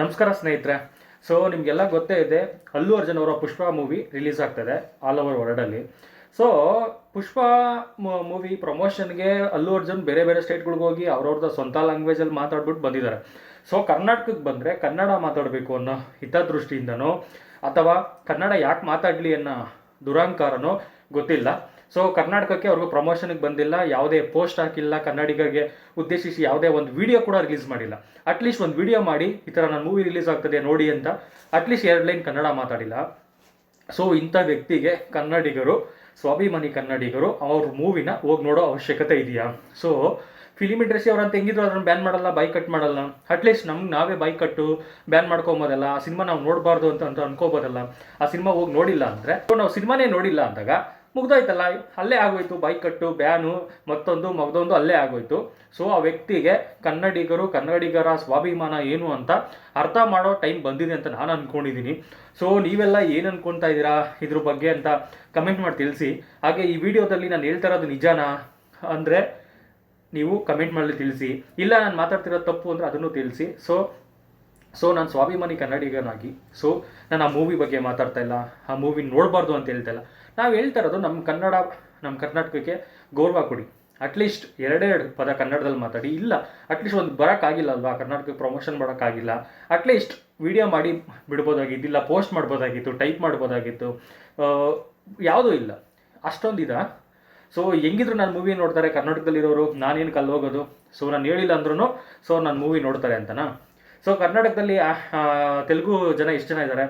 ನಮಸ್ಕಾರ ಸ್ನೇಹಿತರೆ. ಸೊ ನಿಮಗೆಲ್ಲ ಗೊತ್ತೇ ಇದೆ, ಅಲ್ಲು ಅರ್ಜುನ್ ಅವರ ಪುಷ್ಪ ಮೂವಿ ರಿಲೀಸ್ ಆಗ್ತದೆ ಆಲ್ ಓವರ್ ವರ್ಲ್ಡಲ್ಲಿ ಸೊ ಪುಷ್ಪ ಮೂವಿ ಪ್ರಮೋಷನ್ಗೆ ಅಲ್ಲು ಅರ್ಜುನ್ ಬೇರೆ ಬೇರೆ ಸ್ಟೇಟ್ಗಳಿಗೆ ಹೋಗಿ ಅವ್ರವ್ರದ್ದು ಸ್ವಂತ ಲ್ಯಾಂಗ್ವೇಜಲ್ಲಿ ಮಾತಾಡ್ಬಿಟ್ಟು ಬಂದಿದ್ದಾರೆ ಸೊ ಕರ್ನಾಟಕಕ್ಕೆ ಬಂದರೆ ಕನ್ನಡ ಮಾತಾಡಬೇಕು ಅನ್ನೋ ಹಿತದೃಷ್ಟಿಯಿಂದನೋ ಅಥವಾ ಕನ್ನಡ ಯಾಕೆ ಮಾತಾಡಲಿ ಅನ್ನೋ ದುರಹಂಕಾರನೋ ಗೊತ್ತಿಲ್ಲ. ಸೊ ಕರ್ನಾಟಕಕ್ಕೆ ಅವ್ರಿಗೂ ಪ್ರಮೋಷನ್ಗೆ ಬಂದಿಲ್ಲ, ಯಾವುದೇ ಪೋಸ್ಟ್ ಹಾಕಿಲ್ಲ, ಕನ್ನಡಿಗರಿಗೆ ಉದ್ದೇಶಿಸಿ ಯಾವುದೇ ಒಂದು ವಿಡಿಯೋ ಕೂಡ ರಿಲೀಸ್ ಮಾಡಿಲ್ಲ. ಅಟ್ಲೀಸ್ಟ್ ಒಂದು ವಿಡಿಯೋ ಮಾಡಿ, ಈ ಥರ ನನ್ನ ಮೂವಿ ರಿಲೀಸ್ ಆಗ್ತದೆ ನೋಡಿ ಅಂತ. ಅಟ್ಲೀಸ್ಟ್ ಎರಡು ಲೈನ್ ಕನ್ನಡ ಮಾತಾಡಿಲ್ಲ. ಸೊ ಇಂಥ ವ್ಯಕ್ತಿಗೆ ಕನ್ನಡಿಗರು, ಸ್ವಾಭಿಮಾನಿ ಕನ್ನಡಿಗರು ಅವ್ರ ಮೂವಿನ ಹೋಗಿ ನೋಡೋ ಅವಶ್ಯಕತೆ ಇದೆಯಾ? ಸೊ ಫಿಲಿಮ್ ಇಂಡಸ್ಟ್ರಿ ಅವ್ರಂತ ಹೆಂಗಿದ್ರು ಅದನ್ನು ಬ್ಯಾನ್ ಮಾಡಲ್ಲ ಬೈ ಕಟ್ ಮಾಡಲ್ಲ ಅಟ್ಲೀಸ್ಟ್ ನಮ್ಗೆ ನಾವೇ ಬೈ ಕಟ್ಟು ಬ್ಯಾನ್ ಮಾಡ್ಕೊಬೋದಲ್ಲ. ಆ ಸಿನಿಮಾ ನಾವು ನೋಡಬಾರ್ದು ಅಂತ ಅಂತ ಅನ್ಕೋಬೋದಲ್ಲ. ಆ ಸಿನಿಮಾ ಹೋಗಿ ನೋಡಿಲ್ಲ ಅಂದರೆ, ನಾವು ಸಿನಿಮಾನೇ ನೋಡಿಲ್ಲ ಅಂದಾಗ ಮುಗ್ದೋಯ್ತಲ್ಲ, ಅಲ್ಲೇ ಆಗೋಯ್ತು, ಬೈಕ್ ಕಟ್ಟು, ಬ್ಯಾನು, ಮತ್ತೊಂದು, ಮಗದೊಂದು ಅಲ್ಲೇ ಆಗೋಯ್ತು. ಸೊ ಆ ವ್ಯಕ್ತಿಗೆ ಕನ್ನಡಿಗರು, ಕನ್ನಡಿಗರ ಸ್ವಾಭಿಮಾನ ಏನು ಅಂತ ಅರ್ಥ ಮಾಡೋ ಟೈಮ್ ಬಂದಿದೆ ಅಂತ ನಾನು ಅಂದ್ಕೊಂಡಿದ್ದೀನಿ ಸೊ ನೀವೆಲ್ಲ ಏನು ಅನ್ಕೊತಾ ಇದ್ದೀರಾ ಇದ್ರ ಬಗ್ಗೆ ಅಂತ ಕಮೆಂಟ್ ಮಾಡಿ ತಿಳಿಸಿ. ಹಾಗೆ ಈ ವಿಡಿಯೋದಲ್ಲಿ ನಾನು ಹೇಳ್ತಾ ಇರೋದು ನಿಜನಾ ಅಂದರೆ ನೀವು ಕಮೆಂಟ್ ಮಾಡಿ ತಿಳಿಸಿ. ಇಲ್ಲ, ನಾನು ಮಾತಾಡ್ತಿರೋದು ತಪ್ಪು ಅಂದರೆ ಅದನ್ನು ತಿಳಿಸಿ. ಸೊ ಸೊ ನಾನು ಸ್ವಾಭಿಮಾನಿ ಕನ್ನಡಿಗನಾಗಿ ಸೊ ನಾನು ಆ ಮೂವಿ ಬಗ್ಗೆ ಮಾತಾಡ್ತಾ ಇಲ್ಲ, ಆ ಮೂವಿ ನೋಡಬಾರ್ದು ಅಂತ ಹೇಳ್ತಾ ಇಲ್ಲ. ನಾವು ಹೇಳ್ತಾ ಇರೋದು ನಮ್ಮ ಕನ್ನಡ ನಮ್ಮ ಕರ್ನಾಟಕಕ್ಕೆ ಗೌರವ ಕೊಡಿ. ಅಟ್ಲೀಸ್ಟ್ ಎರಡೆರಡು ಪದ ಕನ್ನಡದಲ್ಲಿ ಮಾತಾಡಿ. ಇಲ್ಲ ಅಟ್ಲೀಸ್ಟ್ ಒಂದು ಬರೋಕ್ಕಾಗಿಲ್ಲ ಅಲ್ವಾ? ಕರ್ನಾಟಕಕ್ಕೆ ಪ್ರಮೋಷನ್ ಮಾಡೋಕ್ಕಾಗಿಲ್ಲ ಅಟ್ಲೀಸ್ಟ್ ವಿಡಿಯೋ ಮಾಡಿ ಬಿಡ್ಬೋದಾಗಿತ್ತು ಇಲ್ಲ ಪೋಸ್ಟ್ ಮಾಡ್ಬೋದಾಗಿತ್ತು ಟೈಪ್ ಮಾಡ್ಬೋದಾಗಿತ್ತು. ಯಾವುದೂ ಇಲ್ಲ. ಅಷ್ಟೊಂದಿದ? ಸೊ ಹೆಂಗಿದ್ರು ನಾನು ಮೂವಿ ನೋಡ್ತಾರೆ, ಕರ್ನಾಟಕದಲ್ಲಿರೋರು, ನಾನೇನು ಕಲ್ಲೋಗೋದು ಸೊ ನಾನು ಹೇಳಿಲ್ಲ ಅಂದ್ರೂ ಸೊ ನಾನು ಮೂವಿ ನೋಡ್ತಾರೆ ಅಂತನಾ? ಸೊ ಕರ್ನಾಟಕದಲ್ಲಿ ತೆಲುಗು ಜನ ಎಷ್ಟು ಜನ ಇದ್ದಾರೆ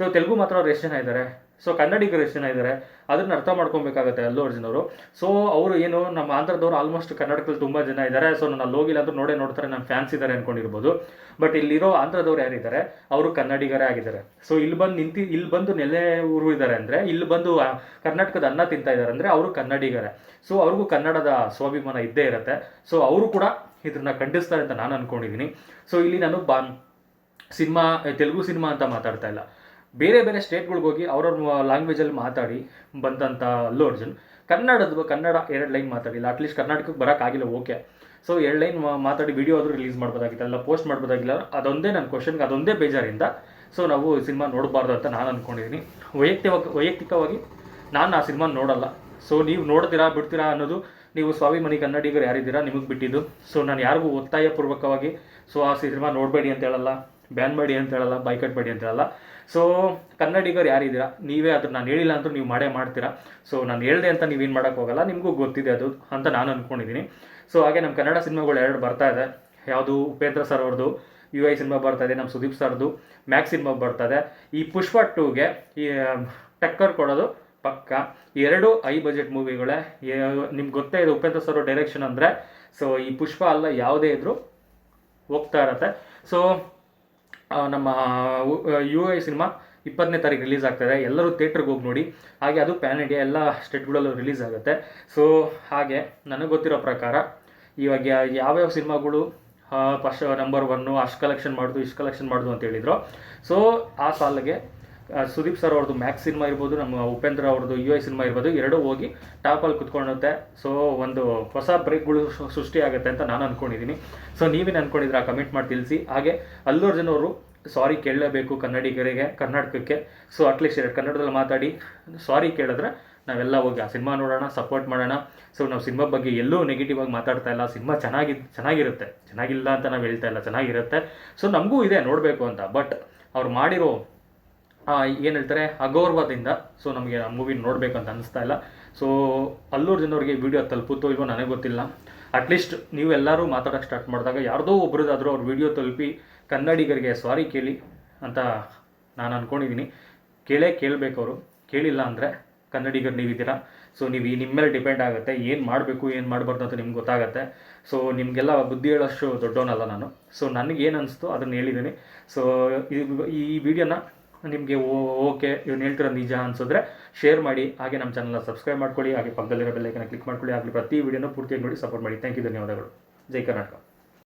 ಸೊ ತೆಲುಗು ಮಾತ್ರ ಅವ್ರು ಎಷ್ಟು ಜನ ಇದ್ದಾರೆ ಸೊ ಕನ್ನಡಿಗರು ಎಷ್ಟು ಜನ ಇದ್ದಾರೆ ಅದನ್ನ ಅರ್ಥ ಮಾಡ್ಕೊಬೇಕಾಗತ್ತೆ ಅಲ್ಲು ಅರ್ಜುನವರು ಸೊ ಅವರು ಏನು, ನಮ್ಮ ಆಂಧ್ರದವರು ಆಲ್ಮೋಸ್ಟ್ ಕರ್ನಾಟಕದಲ್ಲಿ ತುಂಬ ಜನ ಇದ್ದಾರೆ ಸೊ ನಾನು ಅಲ್ಲಿ ಹೋಗಿಲ್ಲ ಅಂದ್ರೆ ನೋಡೇ ನೋಡ್ತಾರೆ ನನ್ನ ಫ್ಯಾನ್ಸ್ ಇದ್ದಾರೆ ಅನ್ಕೊಂಡಿರ್ಬೋದು. ಬಟ್ ಇಲ್ಲಿರೋ ಆಂಧ್ರದವ್ರು ಯಾರಿದ್ದಾರೆ ಅವರು ಕನ್ನಡಿಗರೇ ಆಗಿದ್ದಾರೆ. ಸೊ ಇಲ್ಲಿ ಬಂದು ನಿಂತಿ, ಇಲ್ಲಿ ಬಂದು ನೆಲೆ ಊರು ಇದ್ದಾರೆ ಅಂದರೆ, ಇಲ್ಲಿ ಬಂದು ಕರ್ನಾಟಕದ ಅನ್ನ ತಿಂತಾ ಇದ್ದಾರೆ ಅಂದರೆ, ಅವರು ಕನ್ನಡಿಗರೇ. ಸೊ ಅವ್ರಿಗೂ ಕನ್ನಡದ ಸ್ವಾಭಿಮಾನ ಇದ್ದೇ ಇರುತ್ತೆ. ಸೊ ಅವರು ಕೂಡ ಇದನ್ನ ಖಂಡಿಸ್ತಾರೆ ಅಂತ ನಾನು ಅನ್ಕೊಂಡಿದ್ದೀನಿ ಸೊ ಇಲ್ಲಿ ನಾನು ಬಾ, ಸಿನಿಮಾ ತೆಲುಗು ಸಿನಿಮಾ ಅಂತ ಮಾತಾಡ್ತಾ ಇಲ್ಲ. ಬೇರೆ ಬೇರೆ ಸ್ಟೇಟ್ಗಳಿಗೆ ಹೋಗಿ ಅವ್ರವ್ರ ಲ್ಯಾಂಗ್ವೇಜಲ್ಲಿ ಮಾತಾಡಿ ಬಂದಂಥ ಅಲ್ಲು ಅರ್ಜುನ್, ಕನ್ನಡದ ಕನ್ನಡ ಎರಡು ಲೈನ್ ಮಾತಾಡಿಲ್ಲ ಅಟ್ಲೀಸ್ಟ್ ಕರ್ನಾಟಕಕ್ಕೆ ಬರೋಕ್ಕಾಗಿಲ್ಲ ಓಕೆ. ಸೊ ಎರಡು ಲೈನ್ ಮಾತಾಡಿ ವಿಡಿಯೋ ಆದರೂ ರಿಲೀಸ್ ಮಾಡ್ಬೋದಾಗಿತ್ತು ಅಲ್ಲ ಪೋಸ್ಟ್ ಮಾಡ್ಬೋದಾಗಿಲ್ಲ, ಅದೊಂದೇ ನನ್ನ ಕ್ವಶನ್ಗೆ ಅದೊಂದೇ ಬೇಜಾರಿಂದ ಸೊ ನಾವು ಸಿನಿಮಾ ನೋಡಬಾರ್ದು ಅಂತ ನಾನು ಅಂದ್ಕೊಂಡಿದ್ದೀನಿ ವೈಯಕ್ತಿಕವಾಗಿ ವೈಯಕ್ತಿಕವಾಗಿ ನಾನು ಆ ಸಿನಿಮಾ ನೋಡಲ್ಲ. ಸೊ ನೀವು ನೋಡ್ತೀರಾ, ಬಿಡ್ತೀರಾ ಅನ್ನೋದು ನೀವು ಸ್ವಾಭಿಮಾನಿ ಕನ್ನಡಿಗರು ಯಾರಿದ್ದೀರಾ? ನಿಮಗೆ ಬಿಟ್ಟಿದ್ದು. ಸೊ ನಾನು ಯಾರಿಗೂ ಒತ್ತಾಯಪೂರ್ವಕವಾಗಿ ಸೊ ಆ ಸಿನಿಮಾ ನೋಡಬೇಡಿ ಅಂತ ಹೇಳಲ್ಲ, ಬ್ಯಾನ್ ಮಾಡಿ ಅಂತ ಹೇಳಲ್ಲ ಬೈಕಟ್ ಮಾಡಿ ಅಂತ ಹೇಳಲ್ಲ. ಸೊ ಕನ್ನಡಿಗರು ಯಾರಿದ್ದೀರಾ? ನೀವೇ ಅದನ್ನ ನಾನು ಹೇಳಿಲ್ಲ ಅಂತೂ ನೀವು ಮಾಡೇ ಮಾಡ್ತೀರಾ? ಸೊ ನಾನು ಹೇಳಿದೆ ಅಂತ ನೀವೇನು ಹೋಗಲ್ಲ, ನಿಮಗೂ ಗೊತ್ತಿದೆ ಅದು ಅಂತ ನಾನು ಅಂದ್ಕೊಂಡಿದ್ದೀನಿ ಸೊ ಹಾಗೆ ನಮ್ಮ ಕನ್ನಡ ಸಿನಿಮಾಗಳು ಎರಡು ಬರ್ತಾ ಇದೆ. ಯಾವುದು? ಉಪೇಂದ್ರ ಸರ್ ಅವ್ರದ್ದು ಯು ಐ ಸಿನಿಮಾ ಬರ್ತಾ ಇದೆ ನಮ್ಮ ಸುದೀಪ್ ಸರ್ದು, ಮ್ಯಾಕ್ಸ್ ಸಿನಿಮಾ ಬರ್ತಾ ಇದೆ. ಈ ಪುಷ್ಪ ಟೂಗೆ ಈ ಟಕ್ಕರ್ ಕೊಡೋದು ಪಕ್ಕ. ಎರಡು ಐ ಬಜೆಟ್ ಮೂವಿಗಳೇ ನಿಮ್ಗೆ ಗೊತ್ತೇ ಇದೆ ಉಪೇಂದ್ರ ಸರ್ ಡೈರೆಕ್ಷನ್ ಅಂದರೆ ಸೊ ಈ ಪುಷ್ಪ ಅಲ್ಲ ಯಾವುದೇ ಇದ್ರೂ ಹೋಗ್ತಾ ಇರತ್ತೆ. ಸೊ ನಮ್ಮ ಯು ಐ ಸಿನಿಮಾ ಇಪ್ಪತ್ತನೇ ತಾರೀಕು ರಿಲೀಸ್ ಆಗ್ತದೆ ಎಲ್ಲರೂ ಥಿಯೇಟ್ರಿಗೆ ಹೋಗಿ ನೋಡಿ. ಹಾಗೆ ಅದು ಪ್ಯಾನ್ ಇಂಡಿಯಾ ಎಲ್ಲ ಸ್ಟೇಟ್ಗಳಲ್ಲೂ ರಿಲೀಸ್ ಆಗುತ್ತೆ. ಸೊ ಹಾಗೆ ನನಗೆ ಗೊತ್ತಿರೋ ಪ್ರಕಾರ, ಇವಾಗ ಯಾವ್ಯಾವ ಸಿನಿಮಾಗಳು ಫಸ್ಟ್ ನಂಬರ್ ಒನ್ನು ಅಷ್ಟು ಕಲೆಕ್ಷನ್ ಮಾಡೋದು, ಇಷ್ಟು ಕಲೆಕ್ಷನ್ ಮಾಡೋದು ಅಂತ ಹೇಳಿದ್ರು. ಸೊ ಆ ಸಾಲಿಗೆ ಸುದೀಪ್ ಸರ್ ಅವ್ರದ್ದು ಮ್ಯಾಕ್ಸ್ ಸಿನಿಮಾ ಇರ್ಬೋದು, ನಮ್ಮ ಉಪೇಂದ್ರ ಅವ್ರದ್ದು ಯು ಐ ಸಿನಿಮಾ ಇರ್ಬೋದು, ಎರಡೂ ಹೋಗಿ ಟಾಪಲ್ಲಿ ಕುತ್ಕೊಳ್ಳುತ್ತೆ. ಸೊ ಒಂದು ಹೊಸ ಬ್ರೇಕ್ಗಳು ಸೃಷ್ಟಿ ಆಗುತ್ತೆ ಅಂತ ನಾನು ಅಂದ್ಕೊಂಡಿದ್ದೀನಿ ಸೊ ನೀವೇನು ಅಂದ್ಕೊಂಡಿದ್ರೆ ಕಮೆಂಟ್ ಮಾಡಿ ತಿಳಿಸಿ. ಹಾಗೆ ಅಲ್ಲು ಜನವರು ಸಾರಿ ಕೇಳಲೇಬೇಕು ಕನ್ನಡಿಗರಿಗೆ, ಕರ್ನಾಟಕಕ್ಕೆ. ಸೊ ಅಟ್ಲೀಸ್ಟ್ ಎರಡು ಕನ್ನಡದಲ್ಲಿ ಮಾತಾಡಿ ಸಾರಿ ಕೇಳಿದ್ರೆ ನಾವೆಲ್ಲ ಹೋಗಿ ಆ ಸಿನಿಮಾ ನೋಡೋಣ ಸಪೋರ್ಟ್ ಮಾಡೋಣ. ಸೊ ನಾವು ಸಿನಿಮಾ ಬಗ್ಗೆ ಎಲ್ಲೂ ನೆಗೆಟಿವ್ ಆಗಿ ಮಾತಾಡ್ತಾ ಇಲ್ಲ. ಸಿನಿಮಾ ಚೆನ್ನಾಗಿ, ಚೆನ್ನಾಗಿರುತ್ತೆ. ಚೆನ್ನಾಗಿಲ್ಲ ಅಂತ ನಾವು ಹೇಳ್ತಾ ಇಲ್ಲ, ಚೆನ್ನಾಗಿರುತ್ತೆ. ಸೊ ನಮಗೂ ಇದೆ ನೋಡಬೇಕು ಅಂತ. ಬಟ್ ಅವ್ರು ಮಾಡಿರೋ ಏನು ಹೇಳ್ತಾರೆ, ಅಗೌರವದಿಂದ. ಸೊ ನಮಗೆ ಆ ಮೂವಿ ನೋಡಬೇಕಂತ ಅನಿಸ್ತಾ ಇಲ್ಲ. ಸೊ ಅಲ್ಲೂರ್ ಜನವರಿಗೆ ವಿಡಿಯೋ ತಲುಪುತ್ತೋ ಇಲ್ವೋ ನನಗೆ ಗೊತ್ತಿಲ್ಲ. ಅಟ್ಲೀಸ್ಟ್ ನೀವೆಲ್ಲರೂ ಮಾತಾಡೋಕ್ಕೆ ಸ್ಟಾರ್ಟ್ ಮಾಡಿದಾಗ ಯಾರ್ದೋ ಒಬ್ಬರದಾದರೂ ಅವ್ರ ವಿಡಿಯೋ ತಲುಪಿ ಕನ್ನಡಿಗರಿಗೆ ಸಾರಿ ಕೇಳಿ ಅಂತ ನಾನು ಅಂದ್ಕೊಂಡಿದ್ದೀನಿ ಕೇಳೇ ಕೇಳಬೇಕು ಅವರು. ಕೇಳಿಲ್ಲ ಅಂದರೆ ಕನ್ನಡಿಗರು ನೀವಿದ್ದೀರಾ? ಸೊ ನೀವು ಈ ನಿಮ್ಮ ಮೇಲೆ ಡಿಪೆಂಡ್ ಆಗುತ್ತೆ. ಏನು ಮಾಡಬೇಕು, ಏನು ಮಾಡಬಾರ್ದು ಅಂತ ನಿಮ್ಗೆ ಗೊತ್ತಾಗುತ್ತೆ. ಸೊ ನಿಮಗೆಲ್ಲ ಬುದ್ಧಿ ಹೇಳೋಷ್ಟು ದೊಡ್ಡವನಲ್ಲ ನಾನು. ಸೊ ನನಗೇನು ಅನಿಸ್ತು ಅದನ್ನು ಹೇಳಿದ್ದೀನಿ ಸೊ ಈ ವಿಡಿಯೋನ ನಿಮಗೆ ಓಕೆ ಇವ್ನು ಹೇಳ್ತಿರೋ ನಿಜ ಅನ್ಸಿದ್ರೆ ಶೇರ್ ಮಾಡಿ, ಹಾಗೆ ನಮ್ಮ ಚಾನಲ್ನ ಸಬ್ಸ್ಕ್ರೈಬ್ ಮಾಡ್ಕೊಳ್ಳಿ, ಹಾಗೆ ಪಕ್ಕದಲ್ಲಿರೋ ಬೆಲ್ಲೈಕನ್ನ ಕ್ಲಿಕ್ ಮಾಡ್ಕೊಳ್ಳಿ ಆಗಲಿ ಪ್ರತಿ ವಿಡಿಯೋನ ಪೂರ್ತಿಯಾಗಿ ನೋಡಿ ಸಪೋರ್ಟ್ ಮಾಡಿ. ಥ್ಯಾಂಕ್ ಯು ಧನ್ಯವಾದಗಳು. ಜೈ ಕರ್ನಾಟಕ.